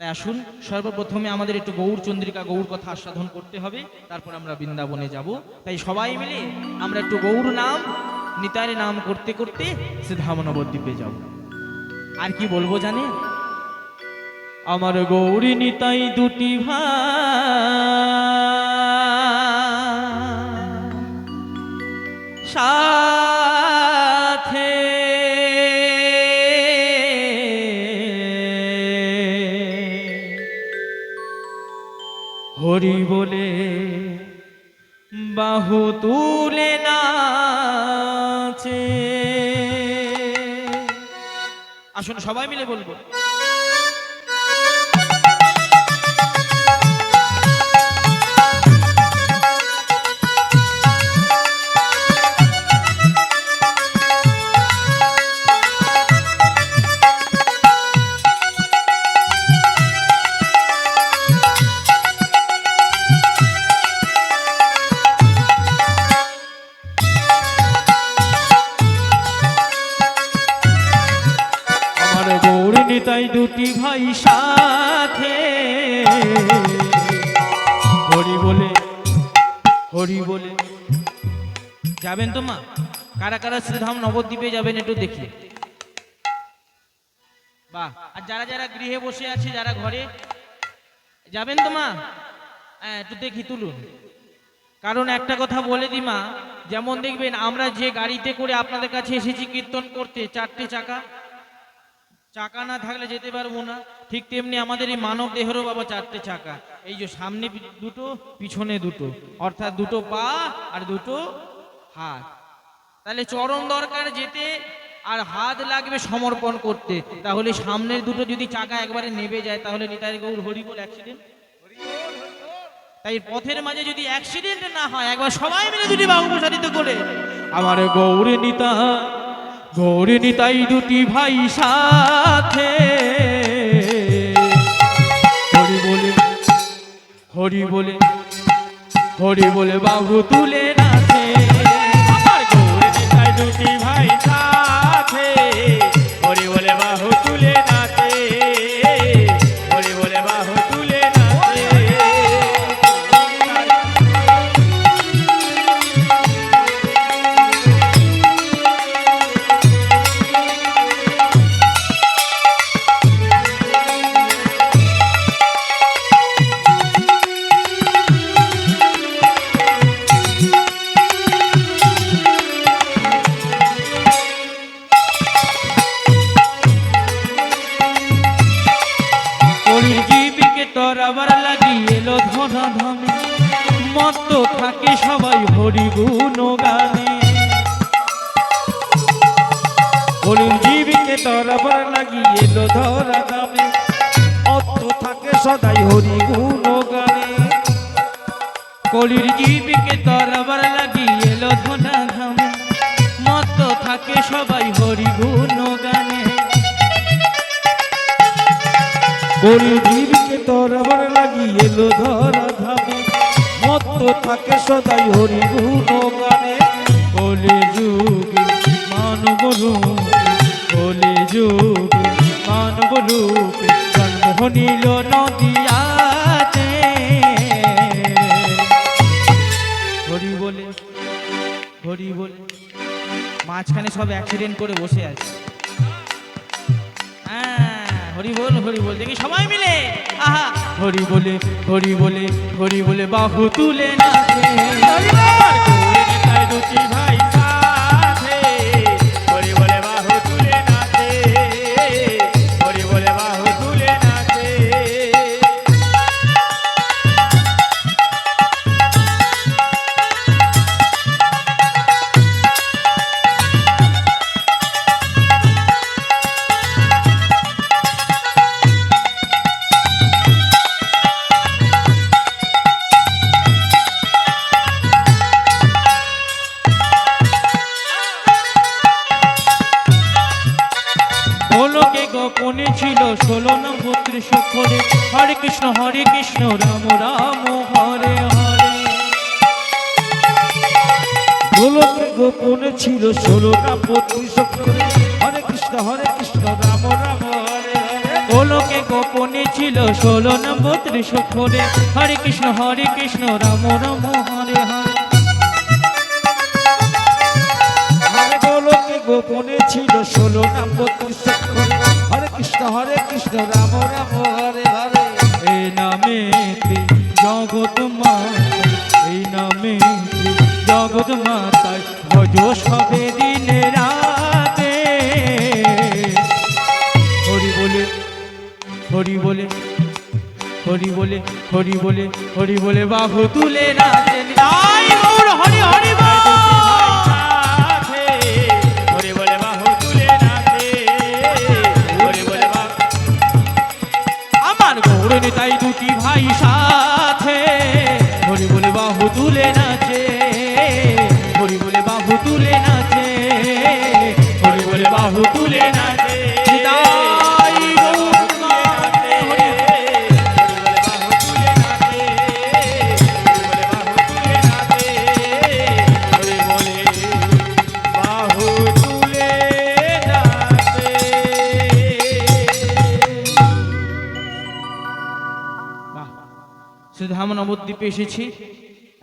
তাই আসুন, সর্বপ্রথমে আমাদের একটু গৌর চন্দ্রিকা গৌর কথা আস্বাদন করতে হবে, তারপর আমরা বৃন্দাবনে যাব। তাই সবাই মিলে আমরা একটু গৌর নাম নিতারে নাম করতে করতে সে ধামনবদ্বীপে যাব। আর কি বলব জানে? আমার গৌরী নিতাই দুটি ভাই। হরি বলে বাহু তুলে নাচে। আসুন সবাই মিলে বলব। দুটি ভাই সাথে। হরি বলে হরি বলে। যাবেন তো মা? কারা কারা শ্রীধাম নবদ্বীপে যাবেন একটু দেখি। বাহ, আর যারা যারা গৃহে বসে আছে, যারা ঘরে, যাবেন তো মা? হ্যাঁ একটু দেখি তুলুন। কারণ একটা কথা বলে দি মা, যেমন দেখবেন আমরা যে গাড়িতে করে আপনাদের কাছে এসেছি কীর্তন করতে, চারটে চাকা চাকা না থাকলে যেতে পারব না। ঠিক তেমনি আমাদের এই মানব দেহেরও বাবা চারটে চাকা। এই যে সামনে দুটো, পিছনে দুটো। অর্থাৎ দুটো পা আর দুটো হাত। তাহলে চরম দরকার যেতে আর হাত লাগবে সমর্পণ করতে। তাহলে সামনের দুটো যদি চাকা একবারে নেবে যায়, তাহলে নিতাই গৌর হরি বল অ্যাক্সিডেন্ট তাই পথের মাঝে যদি অ্যাক্সিডেন্ট না হয়, একবার সবাই মিলে দুটি বাহু প্রসারিত করে। আমার গৌরী নিতা গৌরী নিতাই দুটি ভাই সাথে। হরি বলে হরি বলে হরি বলে বাবু তুলে নাচে এলো ধরা ধমে মত্ত থাকে সবাই হরি গানে। কলির জীবিকে তোর আবার লাগি এলো ধরা ধমে। অর্থ থাকে সদাই হরি গানে। কলির জীবিকে তোর আবার লাগি এলো ধরা ধমে। মত্ত থাকে সবাই হরি গুণ গানে। গরি জীবকে তোর আবার লাগি এলো ধরা থাকে সদাই হরি গুণ গানে। কলি যুগে মানব রূপে কলি যুগে মানব নিল নদিয়াতে হরি বলে হরি বলে মাঝখানে সব অ্যাক্সিডেন্ট করে বসে আছে। হ্যাঁ, হরি বল হরি বল দেখি সবাই মিলে। আহা! হরি বলে হরি বলে হরি বলে বাহু তুলে নাচে। গোপনে ছিল ষোলো নক্ষত্র সুখরে হরে কৃষ্ণ হরে কৃষ্ণ, রাম রাম, হরে হরে। গোপনে ছিল ষোলোটা পত্রিশ হরে কৃষ্ণ হরে কৃষ্ণ, রাম রাম গোলকে গোপনে ছিল ষোলো নম্বর ত্রিশক্ষরে হরে কৃষ্ণ হরে কৃষ্ণ, রাম রাম, হরে হরে। গোপনে ছিল ষোলো নাম নামে নামে হরি বলে হরি বলে হরি বলে হরি বলে হরি বলে, বাহু তুলে তাই তাই দুটি ভাই সাথে। হরি বলে বাহু তুলে নাচে হরি বলে বাহু তুলে নাচে হরি বলে বাহু তুলে নাচে। নবদ্বীপে এসেছি।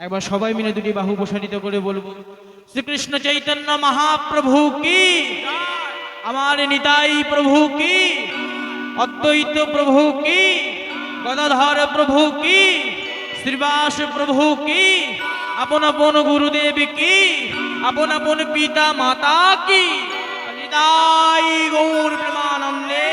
একবার সবাই মিলে দুটি বাহু প্রসারিত করে বলব, শ্রীকৃষ্ণ চৈতন্য মহাপ্রভু কি? আমার নিতাই প্রভু কি? অদ্বৈত প্রভু কি? গদাধর প্রভু কি? শ্রীবাস প্রভু কি? আপন আপন গুরুদেব কি? আপন আপন পিতা মাতা কি? নিতাই গৌর প্রেমানন্দে